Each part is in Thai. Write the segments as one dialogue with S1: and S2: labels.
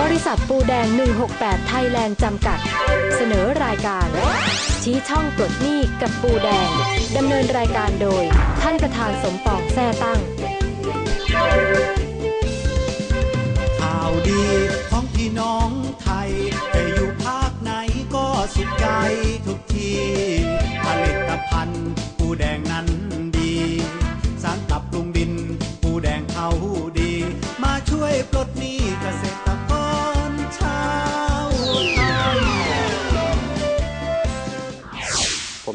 S1: บริษัทปูแดง 168 ไทยแลนด์จำกัด เสนอรายการ ชี้ช่องปลดหนี้กับปูแดง ดำเนินรายการโดย ท่านประธานสมปองแท่ตั้ง
S2: ข่าวดีของพี่น้องไทยจะอยู่ภาคไหนก็สุขใจทุกทีผลิตภัณฑ์ปูแดงนั้นดี สารปรับปรุงดิน ปูแดงเขาดี มาช่วยปลดหนี้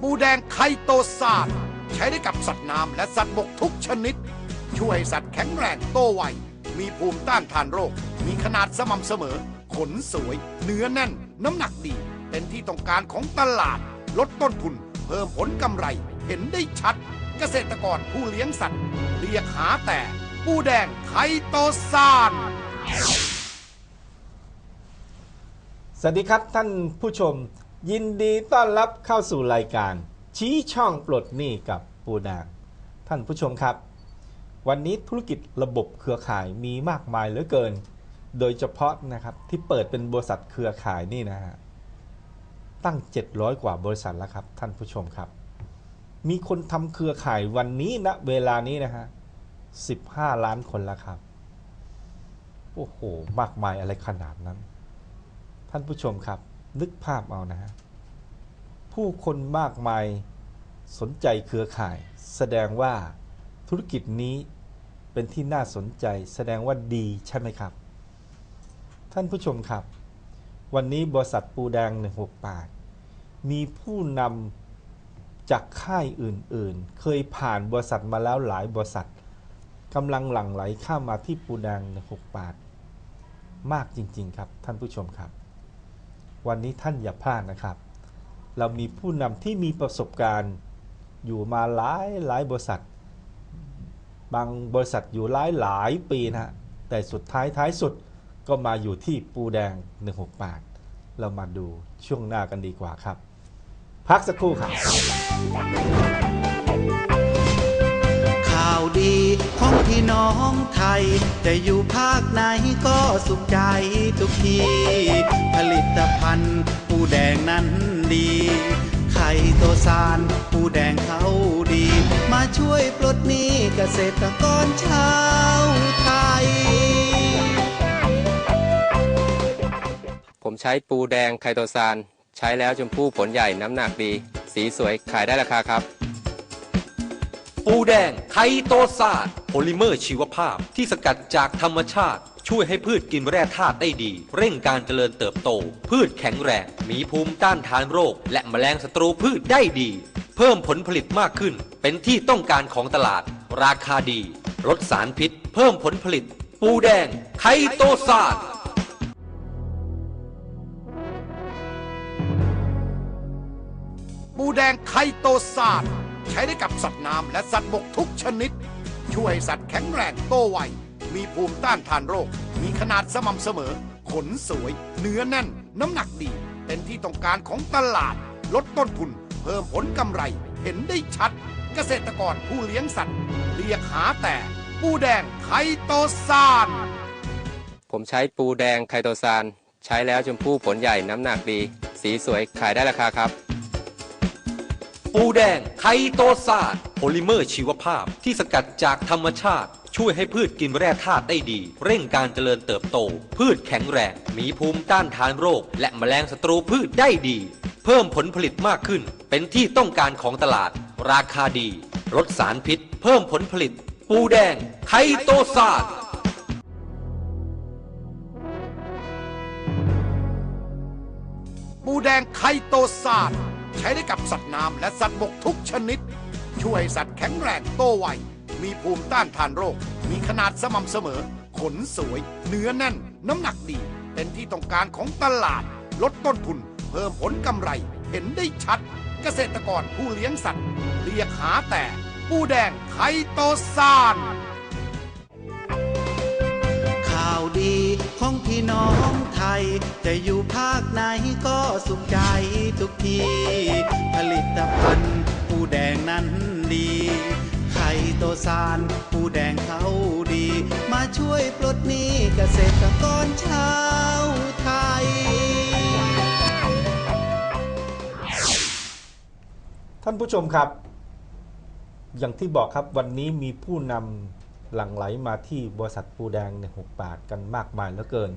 S3: ปูแดงไคโตซานใช้ได้กับสัตว์น้ำและสัตว์บกทุกชนิด ช่วยให้สัตว์แข็งแรงโตไว มีภูมิต้านทานโรค มีขนาดสม่ำเสมอ ขนสวย เนื้อแน่น น้ำหนักดี เป็นที่ต้องการของตลาด ลดต้นทุน เพิ่มผลกำไร เห็นได้ชัด เกษตรกรผู้เลี้ยงสัตว์ เรียกหาแต่ปูแดงไคโตซาน
S4: สวัสดีครับท่านผู้ชม ยินดีต้อนรับเข้าสู่รายการ ชี้ช่องปลดหนี้กับปูดางท่านผู้ชมครับ วันนี้ธุรกิจระบบเครือข่ายมีมากมายเหลือเกิน โดยเฉพาะนะครับที่เปิดเป็นบริษัทเครือข่ายนี่นะฮะตั้ง 700 กว่าบริษัทแล้วครับ ท่านผู้ชมครับ มีคนทำเครือข่ายวันนี้ณเวลานี้นะฮะ 15 ล้านคนแล้วครับ โอ้โห มากมายอะไรขนาดนั้น ท่านผู้ชมครับ นึกภาพเอานะ ผู้คนมากมายสนใจเครือข่าย แสดงว่าธุรกิจนี้เป็นที่น่าสนใจ แสดงว่าดีใช่ไหมครับ ท่านผู้ชมครับ วันนี้บริษัทปูแดง 168 มีผู้นำจากค่ายอื่นๆ เคยผ่านบริษัทมาแล้วหลายบริษัทกำลังหลั่งไหลเข้ามาที่ปูแดง 168 มากจริง ๆ ครับ ท่านผู้ชมครับ วันนี้ท่านอย่าพลาดนะครับ เรามีผู้นำที่มีประสบการณ์อยู่มาหลายหลายบริษัท บางบริษัทอยู่หลายหลายปีนะฮะแต่สุดท้ายท้ายสุดก็มาอยู่ที่ปูแดง 168 เรามาดูช่วงหน้ากันดีกว่าครับ พักสักครู่ครับา
S2: วดีของพี่น้องไทย จะอยู่ภาคไหนก็สุขใจทุกที ผลิตภัณฑ์ปูแดงนั้นดี ไข่โตซานปูแดงเขาดี มาช่วยปลดหนี้เกษตรกรชาวไทย
S5: ผมใช้ปูแดงไคโตซานใช้แล้วชมพู่ผลใหญ่น้ำหนักดี สีสวยขายได้ราคาครับ
S6: ปูแดงไคโตซานโพลิเมอร์ชีวภาพที่สกัดจากธรรมชาติ ช่วยให้พืชกินแร่ธาตุได้ดี เร่งการเจริญเติบโต พืชแข็งแรง มีภูมิต้านทานโรค และแมลงศัตรูพืชได้ดี เพิ่มผลผลิตมากขึ้น เป็นที่ต้องการของตลาด ราคาดี ลดสารพิษ เพิ่มผลผลิต ปูแดงไคโตซาน
S3: ปูแดงไคโตซาน ใช้ได้กับสัตว์น้ำและสัตว์บกทุกชนิด ช่วยสัตว์แข็งแรงโตไว มีภูมิต้านทานโรค มีขนาดสม่ำเสมอ ขนสวย เนื้อแน่น น้ำหนักดี เป็นที่ต้องการของตลาด ลดต้นทุน เพิ่มผลกำไร เห็นได้ชัด เกษตรกรผู้เลี้ยงสัตว์ เรียกหาแต่ปูแดงไคโตซาน
S5: ผมใช้ปูแดงไคโตซาน ใช้แล้วชมพู่ผลใหญ่น้ำหนักดี สีสวยขายได้ราคาครับ
S6: ปูแดงไคโตซานโพลิเมอร์ชีวภาพที่สกัดจากธรรมชาติ ช่วยให้พืชกินแร่ธาตุได้ดี เร่งการเจริญเติบโต พืชแข็งแรง มีภูมิต้านทานโรค และแมลงศัตรูพืชได้ดี เพิ่มผลผลิตมากขึ้น เป็นที่ต้องการของตลาด ราคาดี ลดสารพิษ เพิ่มผลผลิต ปูแดงไคโตซาน
S3: ปูแดงไคโตซาน ใช้ได้กับสัตว์น้ำและสัตว์บกทุกชนิด ช่วยสัตว์แข็งแรงโตไว มีภูมิต้านทานโรค มีขนาดสม่ำเสมอ ขนสวย เนื้อแน่น น้ำหนักดี เป็นที่ต้องการของตลาด ลดต้นทุน เพิ่มผลกำไร เห็นได้ชัด เกษตรกรผู้เลี้ยงสัตว์ เรียกหาแต่ ปูแดงไคโตซานา
S2: วดีของพี่น้องไทย จะอยู่ภาคไหนก็สุขใจทุกที ผลิตภัณฑ์ปูแดงนั้นดีไข่โตซานปูแดงเขาดี มาช่วยปลดหนี้เกษตรกรชาวไทย
S4: ท่านผู้ชมครับ อย่างที่บอกครับวันนี้มีผู้นำ หลั่งไหลมาที่บริษัทปูแดงเนี่ยหกปาดกันมากมายเหลือเกิน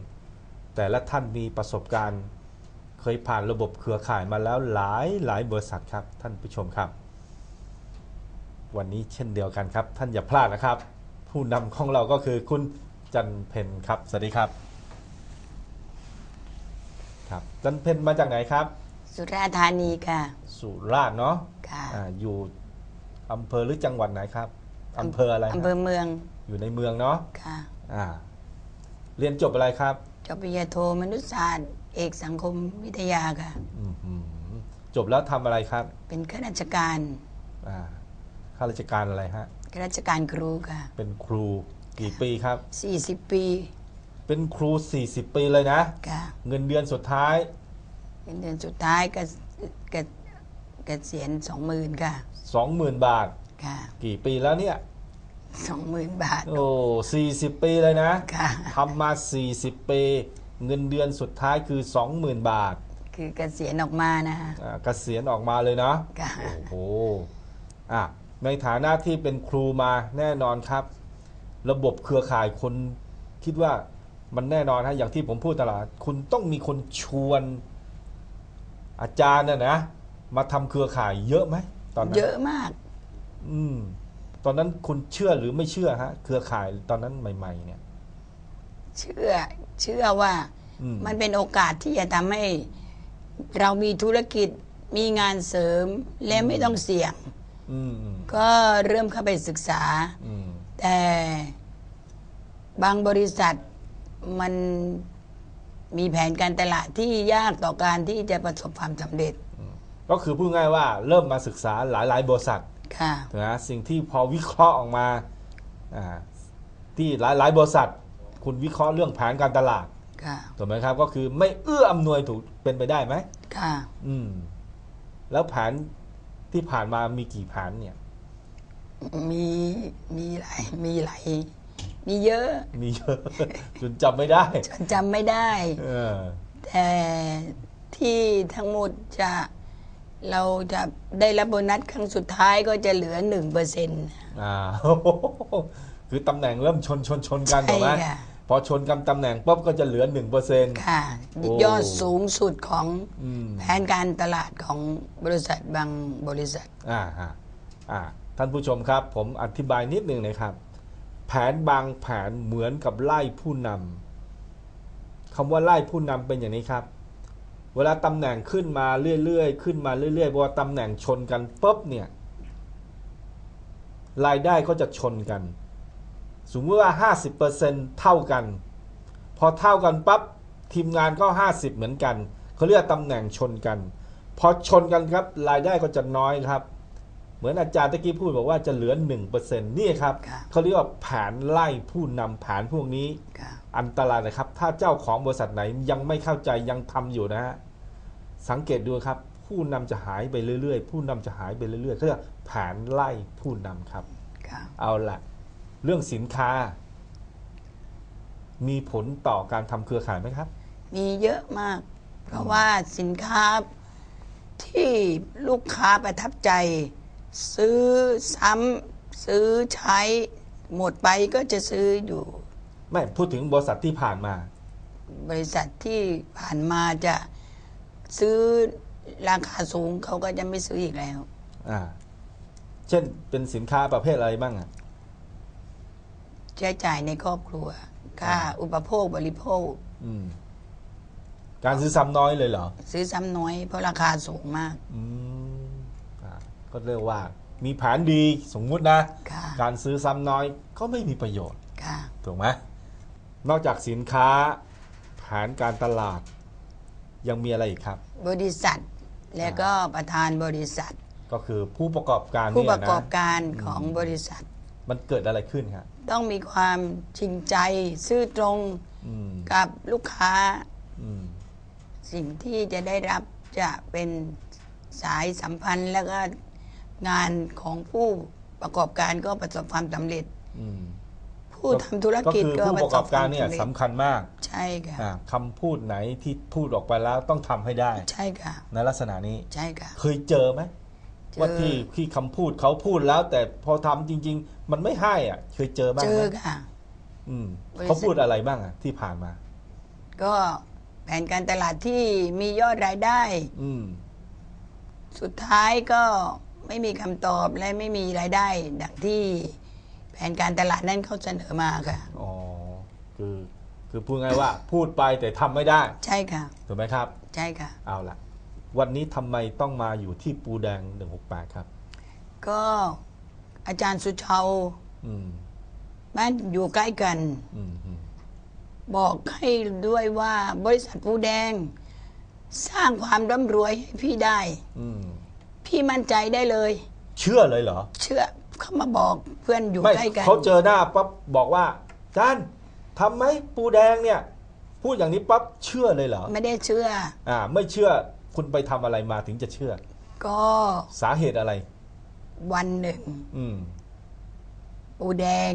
S4: แต่ละท่านมีประสบการณ์ เคยผ่านระบบเครือข่ายมาแล้วหลายหลายบริษัทครับท่านผู้ชมครับ วันนี้เช่นเดียวกันครับ ท่านอย่าพลาดนะครับ ผู้นำของเราก็คือคุณจันเพนครับสวัสดีครับครับ จันเพนมาจากไหนครับ
S7: สุราษฎร์ธานีค่ะ
S4: สุราษฎร์เนาะ
S7: ค่ะ
S4: อ่าอยู่อำเภอหรือจังหวัดไหนครับ อำเภออะไร
S7: อำเภอเมือง
S4: อยู่ในเมืองเนาะ
S7: ค่ะ
S4: อ่าเรียนจบอะไรครับ
S7: จบปริญญาโทมนุษยศาสตร์ เอกสังคมวิทยาค่ะ
S4: อื้อหือจบแล้วทำอะไรครับ
S7: เป็นข้าราชการ
S4: อ่าข้าราชการอะไรฮะ
S7: ข้าราชการครูค่ะ
S4: เป็นครูกี่ปีครับ
S7: 40 ปี
S4: เป็นครู 40 ปีเลยนะ
S7: ค่ะ
S4: เงินเดือนสุดท้าย
S7: เป็นเดือนสุดท้ายก็ก็เกษียณ20,000ค่ะ
S4: 20,000บาท
S7: ค่ะ
S4: กี่ปีแล้วเนี่ย
S7: 20,000บาท
S4: โอ้40ปีเลยนะ
S7: ค่ะ
S4: ทำมา40ปี เงินเดือนสุดท้ายคือ20,000บาท
S7: คือเกษียณออกมานะฮะ
S4: อ่าเกษียณออกมาเลยเนาะ
S7: ค่ะ
S4: โอ้โหอะในฐานะที่เป็นครูมาแน่นอนครับ ระบบเครือข่ายคนคิดว่ามันแน่นอนฮะอย่างที่ผมพูดตลอดคุณต้องมีคนชวนอาจารย์น่ะนะ มาทำเครือข่ายเยอะไหมตอนนั้น
S7: เยอะมาก
S4: อืม ตอนนั้นคุณเชื่อหรือไม่เชื่อฮะ เครือข่ายตอนนั้นใหม่ ๆ เนี่ย
S7: เชื่อ เชื่อว่า
S4: อืม
S7: มันเป็นโอกาสที่จะทำให้ เรามีธุรกิจมีงานเสริมและไม่ต้องเสี่ยง
S4: อืมอืม
S7: ก็เริ่มเข้าไปศึกษา
S4: อืม
S7: แต่บางบริษัทมันมีแผนการตลาดที่ยากต่อการที่จะประสบความสำเร็จ
S4: ก็คือพูดง่ายว่าเริ่มมาศึกษาหลายๆบริษัท
S7: ค่ะ
S4: นะสิ่งที่พอวิเคราะห์ออกมาอ่าที่หลายหลายบริษัท คุณวิเคราะห์เรื่องแผนการตลาด
S7: ค่ะ
S4: ถูกไหมครับก็คือไม่เอื้ออำนวยถูกเป็นไปได้ไหม
S7: ค่ะ
S4: อืม แล้วแผนที่ผ่านมามีกี่แผนเนี่ย
S7: มีมีหลายมีหลายมีเยอะ
S4: มีเยอะจนจำไม่ได้
S7: จนจำไม่ได้
S4: เออ
S7: แต่ที่ทั้งหมดจะ เราจะได้รับโบนัสครั้งสุดท้ายก็จะเหลือหนึ่งเปอร์เซ็นต์
S4: อ่า คือตำแหน่งเริ่มชนชนชนกัน
S7: ใช่
S4: ถูกไหม
S7: ค่ะ
S4: พอชนกันตำแหน่งปุ๊บก็จะเหลือหนึ่งเปอร์เซ็นต์
S7: ค่ะ
S4: โอ้
S7: ยอดสูงสุดของ
S4: อืม
S7: แผนการตลาดของบริษัทบางบริษัท
S4: อ่าฮะอ่า ท่านผู้ชมครับ ผมอธิบายนิดนึงนะครับ แผนบางแผนเหมือนกับไล่ผู้นำคำว่าไล่ผู้นำเป็นอย่างนี้ครับ เวลาตำแหน่งขึ้นมาเรื่อยๆขึ้นมาเรื่อยๆพอตำแหน่งชนกันปุ๊บเนี่ยรายได้ก็จะชนกัน สมมติว่า 50%เท่ากัน พอเท่ากันปั๊บทีมงานก็ 50 เหมือนกันเขาเรียกตำแหน่งชนกัน พอชนกันครับรายได้ก็จะน้อยครับ เหมือนอาจารย์ตะกี้พูดบอกว่าจะเหลือ 1%นี่ครับ
S7: ค่ะ
S4: เขาเรียกว่าแผนไล่ผู้นำแผนพวกนี้
S7: ค่ะ
S4: อันตรายนะครับ ถ้าเจ้าของบริษัทไหนยังไม่เข้าใจยังทำอยู่นะฮะสังเกตดูครับ ผู้นำจะหายไปเรื่อยๆ ผู้นำจะหายไปเรื่อยๆเขาเรียกแผนไล่ผู้นำครับ
S7: ค่ะ
S4: เอาละเรื่องสินค้า มีผลต่อการทำเครือข่ายไหมครับ
S7: มีเยอะมาก เพราะว่าสินค้าที่ลูกค้าประทับใจ ซื้อซ้ำซื้อใช้หมดไปก็จะซื้ออยู่
S4: ไม่พูดถึงบริษัทที่ผ่านมา
S7: บริษัทที่ผ่านมาจะซื้อราคาสูงเขาก็จะไม่ซื้ออีกแล้ว
S4: อ่า เช่นเป็นสินค้าประเภทอะไรบ้างอะ
S7: ใช้จ่ายในครอบครัวค่าอุปโภคบริโภค
S4: อืม การซื้อซ้ำน้อยเลยเหรอ
S7: ซื้อซ้ำน้อยเพราะราคาสูงมาก
S4: อืมอ่าก็เรียกว่า มีแผนดีสมมุตินะ
S7: ค่ะ
S4: การซื้อซ้ำน้อยก็ไม่มีประโยชน์
S7: ค่ะ
S4: ถูกไหม นอกจากสินค้าแผนการตลาด ยังมีอะไรอีกครับ
S7: บริษัท และก็ประธานบริษัท
S4: ก็คือผู้ประกอบการ
S7: ผู้
S4: เนี่ย
S7: ประ
S4: นะ
S7: กอบการของบริษัท
S4: มันเกิดอะไรขึ้นครับ
S7: ต้องมีความจริงใจซื่อตรง
S4: อืม
S7: กับลูกค้า
S4: อืม
S7: สิ่งที่จะได้รับจะเป็นสายสัมพันธ์ แล้วก็งานของผู้ประกอบการก็ประสบความสำเร็จ
S4: อืม
S7: ผู้ทำธุรกิจ
S4: ก็คือ
S7: ก็
S4: ผู้
S7: ป
S4: ประระ
S7: ส
S4: กอ
S7: บบค
S4: กาวา
S7: รม
S4: เนี่ย
S7: สำเร็จ
S4: สำคัญมาก
S7: ใช่ค่ะ
S4: อ่าคำพูดไหนที่พูดออกไปแล้วต้องทำให้ได้
S7: ใช่ค่ะ
S4: ในลักษณะนี้
S7: ใช่ค่ะ
S4: เคยเจอไหม
S7: เจอ
S4: ว่าที่ที่คำพูดเขาพูดแล้ว แต่พอทำจริง ๆ มันไม่ให้อะ เคยเจอบ้าง
S7: เจ
S4: ไหม
S7: อค่ะ
S4: อืม
S7: บริษัท
S4: เขาพูดอะไรบ้างอะที่ผ่านมา
S7: ก็แผนการตลาดที่มียอดรายได้
S4: อืม
S7: สุดท้ายก็ไม่มีคำตอบและไม่มีรายได้ ดังที่ แผนการตลาดนั้นเขาเสนอมาค่ะ
S4: อ๋อคือคือพูดง่ายว่า พูดไปแต่ทำไม่ได้
S7: ใช่ค่ะ
S4: ถูกไหมครับ
S7: ใช่ค่ะ
S4: เอาละวันนี้ทำไมต้องมาอยู่ที่ปูแดง 168 ครับ
S7: ก็อาจารย์สุชาว
S4: อืม
S7: บ้านอยู่ใกล้กัน
S4: อืมอืม
S7: บอกให้ด้วยว่าบริษัทปูแดง สร้างความร่ำรวยให้พี่ได้
S4: อืม
S7: พี่มั่นใจได้เลย
S4: เชื่อเลยเหรอ
S7: เชื่อ เขามาบอกเพื่อนอยู่
S4: ไม่
S7: ใกล้กัน
S4: เขาเจอหน้าปั๊บบอกว่าจานทำไหมปูแดงเนี่ย พูดอย่างนี้ปั๊บเชื่อเลยเหรอ
S7: ไม่ได้เชื่อ
S4: อ่า ไม่เชื่อคุณไปทำอะไรมาถึงจะเชื่อ
S7: ก็
S4: สาเหตุอะไร
S7: วันหนึ่ง
S4: อืม
S7: ปูแดง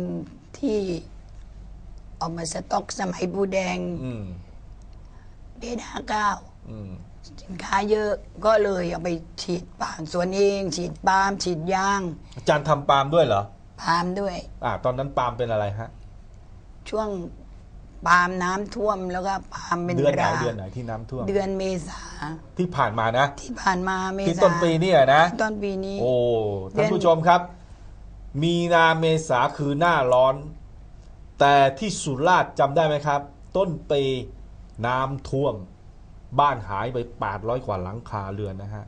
S7: ที่เออกมาสต็อกสมัยปูแดง
S4: อืม
S7: เดทห้าเก้า
S4: อืม
S7: สินค้าเยอะก็เลยเอาไปฉีดปาล์มสวนเอง ฉีดปาล์มฉีดยาง
S4: อาจารย์ทำปาล์มด้วยเหรอ
S7: ปาล์มด้วย
S4: อ่า ตอนนั้นปาล์มเป็นอะไรฮะ
S7: ช่วงปาล์มน้ำท่วมแล้วก็ปาล์มเป็น
S4: เดือนไหน
S7: รา
S4: เดือนไหนที่น้ำท่วม
S7: เดือนเมษา
S4: ที่ผ่านมานะ
S7: ที่ผ่านมาเมษา
S4: ที่ต้นปีเนี่ยนะ
S7: ต้นปีนี้
S4: โอ้
S7: เดื
S4: ท่า
S7: อนน
S4: ผู้ชมครับ มีนาเมษาคือหน้าร้อน แต่ที่สุราษฎร์จำได้ไหมครับ ต้นปีน้ำท่วม บ้านหายไป800กว่าหลังคาเรือนนะฮะ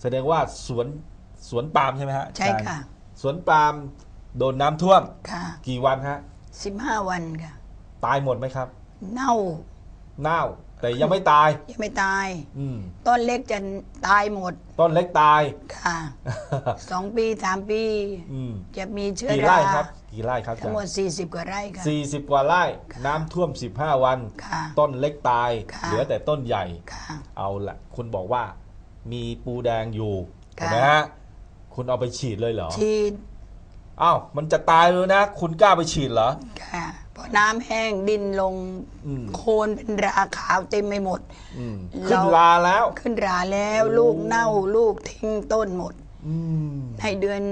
S4: แสดงว่าสวนสวนปาล์มใช่ไหมฮะ
S7: ใช่
S4: อาจารย์
S7: ค่ะ
S4: สวนปาล์มโดนน้ำท่วม
S7: ค่ะ
S4: กี่วันฮะ
S7: สิบห้าวันค่ะ
S4: ตายหมดไหมครับ
S7: เน่า
S4: เน่าแต่ยังไม่ตาย
S7: ยังไม่ตาย
S4: อืม
S7: ต้นเล็กจะตายหมด
S4: ต้นเล็กตาย
S7: ค่ะ สองปีสามปี
S4: อืม
S7: จะมีเชื้อ
S4: กี่
S7: รา
S4: ไร่ครับ กี่ไร่ครับอา
S7: ทั้
S4: จางร
S7: หมด
S4: ย์
S7: 40 กว่าไร่ค่ะ
S4: สี่สิบกว่าไร่น้ำท่วม 15 วัน
S7: ค่ะ
S4: ต้นเล็กตาย
S7: ค่ะ
S4: เหลือแต่ต้นใหญ่
S7: ค่ะ
S4: เอาละคุณบอกว่ามีปูแดงอยู่
S7: ค่ะ
S4: ถูกไหมฮะคุณเอาไปฉีดเลยเหรอ
S7: ฉีด
S4: อ้าวมันจะตายเลยนะ คุณกล้าไปฉีดเหรอ
S7: ค่ะพอน้ำแห้งดินลง
S4: อืม
S7: โคนเป็นราขาวเต็มไปหมด
S4: อืม
S7: เรา
S4: ขึ้นลาแล้ว
S7: ขึ้นราแล้ว
S4: โอ้
S7: ลูกเน่าลูกทิ้งต้นหมด
S4: อืม
S7: ในเดือน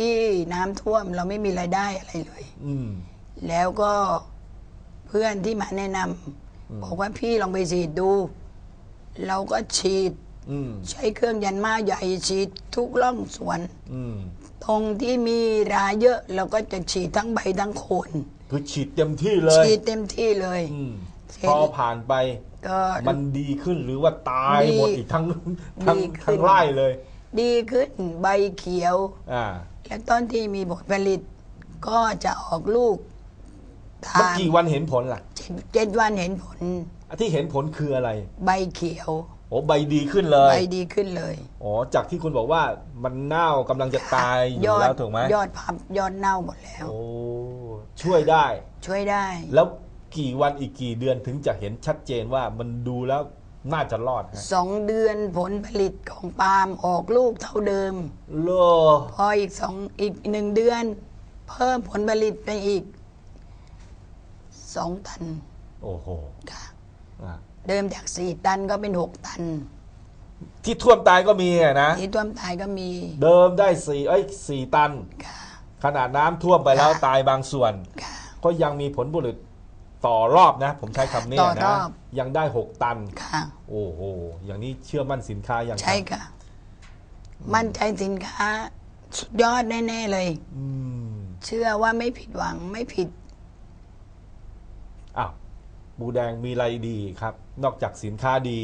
S7: ที่น้ำท่วมเราไม่มีรายได้อะไรเลย
S4: อืม
S7: แล้วก็เพื่อนที่มาแนะนำบอกว่าพี่ลองไปฉีดดู เราก็ฉีด
S4: อืม
S7: ใช้เครื่องยันมาใหญ่ฉีดทุกร่องสวน
S4: อืม
S7: ตรงที่มีราเยอะเราก็จะฉีดทั้งใบทั้งโคน
S4: คือฉีดเต็มที่เลย
S7: ฉีดเต็มที่เลย
S4: อืม
S7: เสร็จ
S4: พอผ่านไป
S7: ก็
S4: มันดีขึ้นหรือว่าตาย
S7: ดี
S4: หมดอีกทั้งทั้ง
S7: ดีขึ้น
S4: ทั้งไร่เลย
S7: ดีขึ้นใบเขียว
S4: อ่า
S7: และต้นที่มีผลผลิต ก็จะออกลูกทา
S4: มัน
S7: น
S4: กี่วันเห็นผลล่ะ
S7: เจ็ดเจ็ดวันเห็นผล
S4: อันที่เห็นผลคืออะไร
S7: ใบเขียว
S4: โอ้ใบดีขึ้นเล
S7: ใบ
S4: ย
S7: ดีขึ้นเลย
S4: อ๋อจากที่คุณบอกว่ามันเน่ากำลังจะตายอยู่แล้วถูกไหม
S7: ยอดพับยอดเน่าหมดแล้ว
S4: โอ้ช่วยได้
S7: ช่วยได้
S4: แล้วกี่วันอีกกี่เดือนถึงจะเห็นชัดเจนว่ามันดูแล้ว น่าจะรอดฮะ
S7: สองเดือนผลผลิตของปาล์มออกลูกเท่าเดิม
S4: โล
S7: พออีกสองอีกหนึ่งเดือน เพิ่มผลผลิตไปอีกสองตัน
S4: โอ้โห
S7: ค่ะ
S4: อะ
S7: เดิมจากสี่ตันก็เป็นหกตัน
S4: ที่ท่วมตายก็มีอะนะ
S7: ที่ต้วมตายก็มี
S4: เดิมได้สี่เอ้ยสี่ตัน
S7: ค่ะ
S4: ขนาดน้ำท่วมไปแล้ว
S7: ค่ะ
S4: ตายบางส่วน
S7: ค่ะ
S4: ก็ยังมีผลผลิต ต่อรอบนะ ผมใช้คำนี้
S7: ต่อร
S4: นะ
S7: อบ
S4: ยังได้หกตัน
S7: ค่ะ
S4: โอ้โห อย่างนี้เชื่อมั่นสินค้าอย่าง
S7: ใช่ค่ะ มั่นใจสินค้า สุดยอดแน่ ๆ เลย
S4: อืม
S7: เชื่อว่าไม่ผิดหวังไม่ผิด
S4: อ้าวบูแดงมีอะไรดีครับ นอกจากสินค้าดี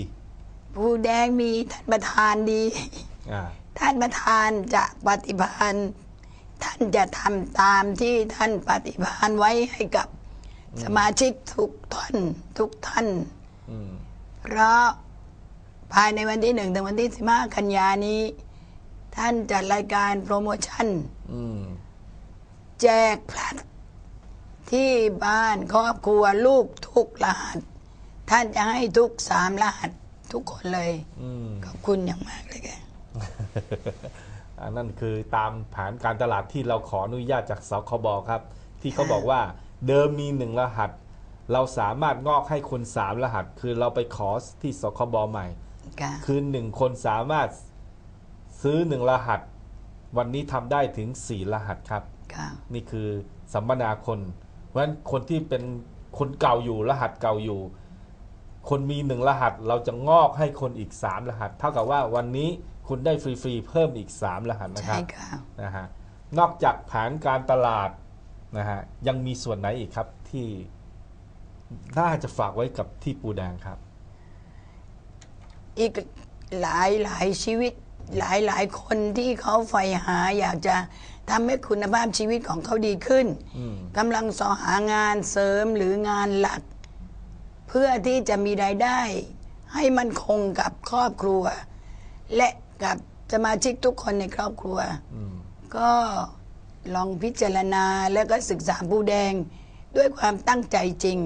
S7: ผู้แดงมีท่านประธานดี
S4: อ่า
S7: ท่านประธานจะปฏิพันธ์ท่านจะทำตามที่ท่านปฏิภาณไว้ให้กับ สมาชิกทุกท่านทุกท่าน
S4: อืม
S7: เพราะภายในวันที่หนึ่งถึงวันที่สิบห้ากันยานี้ ท่านจัดรายการโปรโมชั่น
S4: อืม
S7: แจกพลัดที่บ้านครอบครัวลูกทุกรหัส ท่านจะให้ทุกสามรหัสทุกคนเลย
S4: อืม
S7: ขอบคุณอย่างมากเลยค่ะ
S4: อันนั่นคือตามแผนการตลาดที่เราขออนุญาตจากสคบครับ ที่เขาบอกว่า เดิมมีหนึ่งรหัส เราสามารถงอกให้คนสามรหัส คือเราไปขอที่สคบใหม่
S7: ค่ะ
S4: คือหนึ่งคนสามารถซื้อหนึ่งรหัส วันนี้ทำได้ถึงสี่รหัสครับ
S7: ค่ะ
S4: นี่คือสัมมนาคน เพราะฉะนั้นคนที่เป็นคนเก่าอยู่รหัสเก่าอยู่ คนมีหนึ่งรหัส เราจะงอกให้คนอีกสามรหัส เท่ากับว่าวันนี้คุณได้ฟรีๆเพิ่มอีกสามรหัสนะค
S7: ใช่
S4: รับ
S7: ค่ะ
S4: นะฮะนอกจากแผนการตลาด นะฮะยังมีส่วนไหนอีกครับที่น่าจะฝากไว้กับที่ปูแดงครับ
S7: อีกหลายหลายชีวิตหลายหลายคนที่เขาใฝ่หาอยากจะทำให้คุณภาพชีวิตของเขาดีขึ้น
S4: อืม
S7: กำลังสอหางานเสริมหรืองานหลัก เพื่อที่จะมีรายได้ ให้มันคงกับครอบครัว และกับสมาชิกทุกคนในครอบครัว
S4: อืม
S7: ก็ ลองพิจารณาแล้วก็ศึกษาผู้แดง ด้วยความตั้งใจจริง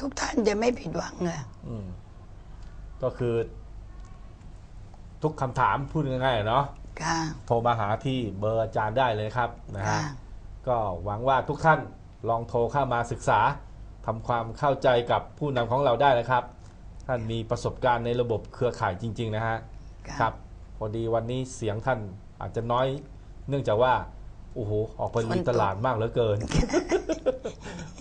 S7: ทุกท่านจะไม่ผิดหวังอะ
S4: อืมก็คือ ทุกคำถามพูดง่ายๆเนาะ
S7: ค่ะ
S4: โทรมาหาที่เบอร์อาจารย์ได้เลยครับนะฮะ
S7: ค่ะ
S4: ก็หวังว่าทุกท่านลองโทรเข้ามาศึกษาทำความเข้าใจกับผู้นำของเราได้นะครับ ท่านมีประสบการณ์ในระบบเครือข่ายจริง ๆ นะฮะ
S7: ค่ะ
S4: ครับพอดีวันนี้เสียงท่านอาจจะน้อย เนื่องจากว่า โอ้โห ออกไปลุยตลาดมากเหลือเกิน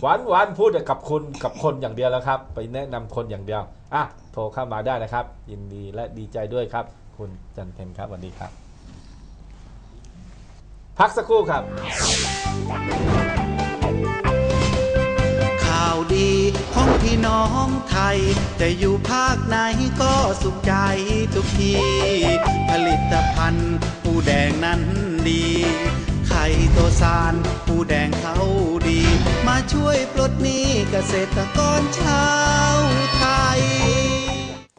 S4: หวานหวานพูดแต่กับคนกับคนอย่างเดียวแล้วครับ ไปแนะนำคนอย่างเดียว อะ โทรเข้ามาได้นะครับ ยินดีและดีใจด้วยครับ คุณจันเพ็ญครับสวัสดีครับ พักสักครู่ครับ
S2: ข่าวดีของพี่น้องไทย จะอยู่ภาคไหนก็สุขใจทุกที ผลิตภัณฑ์ปูแดงนั้นดี ไข่ตัวสารปูแดงเขาดี มาช่วยปลดหนี้เกษตรกรชาวไทย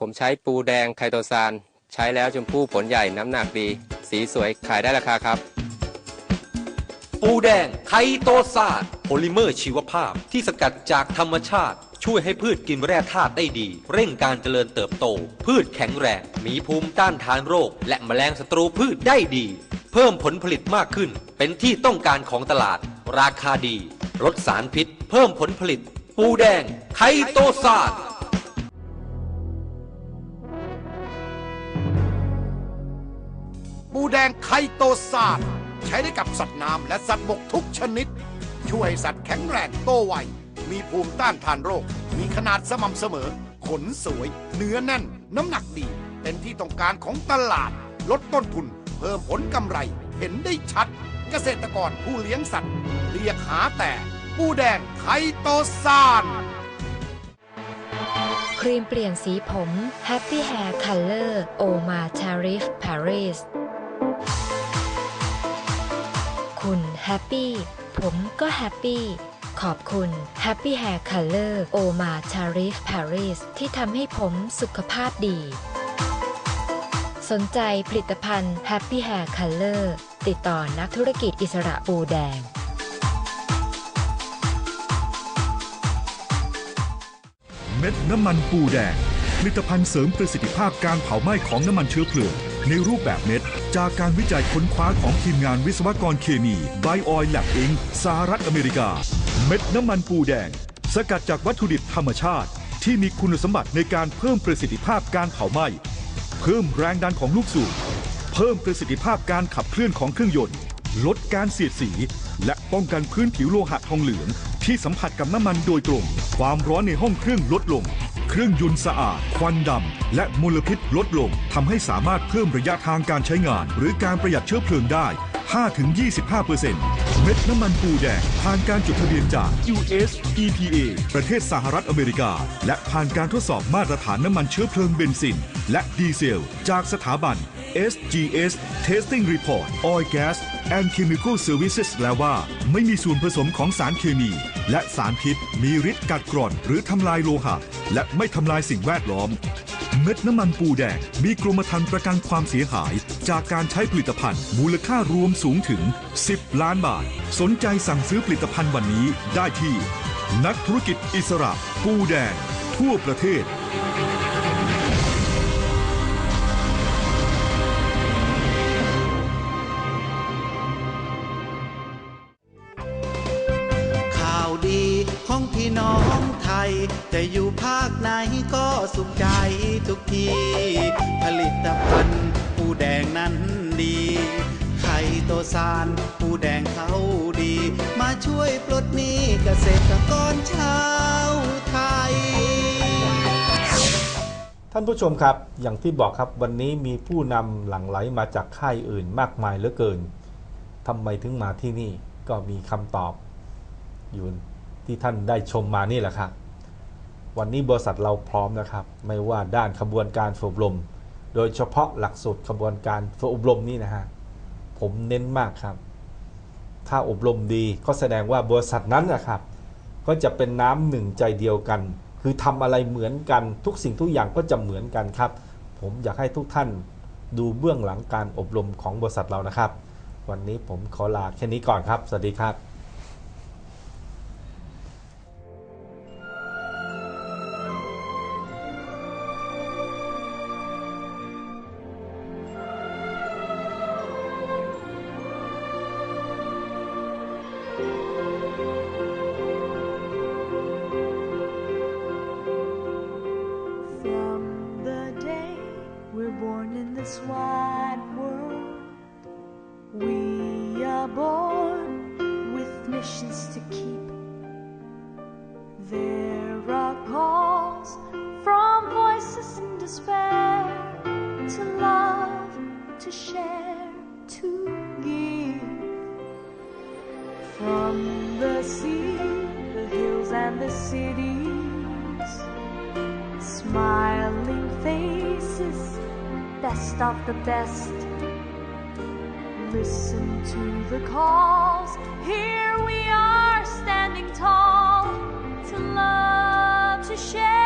S5: ผมใช้ปูแดงไคโตซานใช้แล้วชมพู่ผลใหญ่น้ำหนักดี สีสวยขายได้ราคาครับ
S6: ปูแดงไคโตซานโพลิเมอร์ชีวภาพที่สกัดจากธรรมชาติ ช่วยให้พืชกินแร่ธาตุได้ดี เร่งการเจริญเติบโต พืชแข็งแรง มีภูมิต้านทานโรค และแมลงศัตรูพืชได้ดี เพิ่มผลผลิตมากขึ้น เป็นที่ต้องการของตลาด ราคาดีลดสารพิษ เพิ่มผลผลิต ปูแดง ไคโตซาน
S3: ปูแดงไคโตซานใช้ได้กับสัตว์น้ำและสัตว์บกทุกชนิด ช่วยสัตว์แข็งแรงโตไว มีภูมิต้านทานโรค มีขนาดสม่ำเสมอ ขนสวย เนื้อแน่น น้ำหนักดี เป็นที่ต้องการของตลาด ลดต้นทุน เพิ่มผลกำไร เห็นได้ชัด เกษตรกรผู้เลี้ยงสัตว์ เรียกหาแต่ปูแดงไคโตซาน
S1: ครีมเปลี่ยนสีผม Happy Hair Color Oma Tarif Paris คุณแฮปปี้ผมก็แฮปปี้ขอบคุณ Happy Hair Color Oma Tarif Paris ที่ทำให้ผมสุขภาพดี สนใจผลิตภัณฑ์ Happy Hair Color ติดต่อนักธุรกิจอิสระปูแดง
S8: เม็ดน้ำมันปูแดง ผลิตภัณฑ์เสริมประสิทธิภาพการเผาไหม้ของน้ำมันเชื้อเพลิงในรูปแบบเม็ด จากการวิจัยค้นคว้าของทีมงานวิศวกรเคมีไบออยล์แลบอิงสหรัฐอเมริกา เม็ดน้ำมันปูแดง สกัดจากวัตถุดิบธรรมชาติ ที่มีคุณสมบัติในการเพิ่มประสิทธิภาพการเผาไหม้ เพิ่มแรงดันของลูกสูบ เพิ่มประสิทธิภาพการขับเคลื่อนของเครื่องยนต์ ลดการเสียดสี และป้องกันพื้นผิวโลหะทองเหลือง ที่สัมผัสกับน้ำมันโดยตรง ความร้อนในห้องเครื่องลดลง เครื่องยนต์สะอาด ควันดำ และมลพิษลดลงทำให้สามารถเพิ่มระยะทางการใช้งาน หรือการประหยัดเชื้อเพลิงได้ 5-25%เม็ดน้ำมันปูแดงผ่านการจดทะเบียนจาก US EPA ประเทศสหรัฐอเมริกา และผ่านการทดสอบมาตรฐานน้ำมันเชื้อเพลิงเบนซิน และดีเซล จากสถาบัน SGS Testing Report Oil Gas and Chemical Services แล้วว่า ไม่มีส่วนผสมของสารเคมี และสารพิษ มีฤทธิ์กัดกร่อน หรือทำลายโลหะ และไม่ทำลายสิ่งแวดล้อม เม็ดน้ำมันปูแดง มีกรมธรรม์ประกันความเสียหาย จากการใช้ผลิตภัณฑ์ มูลค่ารวมสูงถึง 10 ล้านบาท สนใจสั่งซื้อผลิตภัณฑ์วันนี้ได้ที่ นักธุรกิจอิสระ ปูแดง ทั่วประเทศ
S2: จะอยู่ภาคไหนก็สุขใจทุกที ผลิตภัณฑ์ปูแดงนั้นดี ไข่โตซานปูแดงเขาดี มาช่วยปลดหนี้เกษตรกรชาวไทย
S4: ท่านผู้ชมครับ อย่างที่บอกครับวันนี้มีผู้นำหลั่งไหลมาจากค่ายอื่นมากมายเหลือเกินทำไมถึงมาที่นี่ก็มีคำตอบอยู่ที่ท่านได้ชมมานี่แหละครับ วันนี้บริษัทเราพร้อมนะครับ ไม่ว่าด้านขบวนการฝึกอบรม โดยเฉพาะหลักสูตรขบวนการฝึกอบรมนี่นะฮะผมเน้นมากครับ ถ้าอบรมดีก็แสดงว่าบริษัทนั้นนะครับ ก็จะเป็นน้ำหนึ่งใจเดียวกัน คือทำอะไรเหมือนกันทุกสิ่งทุกอย่างก็จะเหมือนกันครับ ผมอยากให้ทุกท่านดูเบื้องหลังการอบรมของบริษัทเรานะครับ วันนี้ผมขอลาแค่นี้ก่อนครับ สวัสดีครับ
S9: born with missions to keep. There are calls from voices in despair to love, to share, to give. From the sea, the hills, and the cities smiling faces, best of the best. Listen to the calls. Here we are standing tall to love, to share,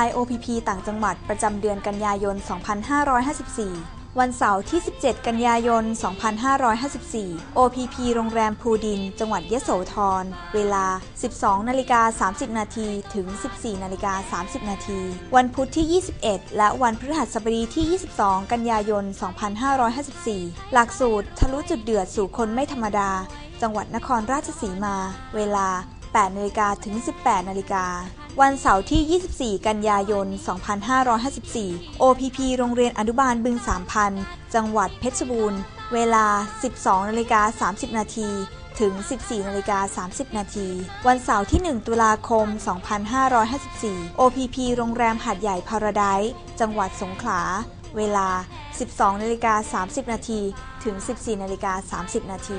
S9: า
S10: ยาย OPP ต่างจังหวัดประจำเดือนกันยายน 2554 วันเสาร์ที่ 17 กันยายน 2554 OPP โรงแรมภูดิน จังหวัดยะโสธร เวลา 12นาฬิกา30 นาทีถึง 14นาฬิกา30 นาทีวันพุธที่ 21 และวันพฤหัสบดีที่ 22 กันยายน 2554 หลักสูตรทะลุจุดเดือดสู่คนไม่ธรรมดา จังหวัดนครราชสีมา เวลา8นาฬิกาถึง 18นาฬิกา วันเสาร์ที่ 24 กันยายน 2554 OPP โรงเรียนอนุบาลบึงสามพัน จังหวัดเพชรบูรณ์ เวลา 12นาฬิกา30 นาทีถึง 14นาฬิกา30 นาที วันเสาร์ที่ 1 ตุลาคม 2554 OPP โรงแรมหัดใหญ่พาราไดซ์จังหวัดสงขลา เวลา 12นาฬิกา30 นาทีถึง 14นาฬิกา30 นาที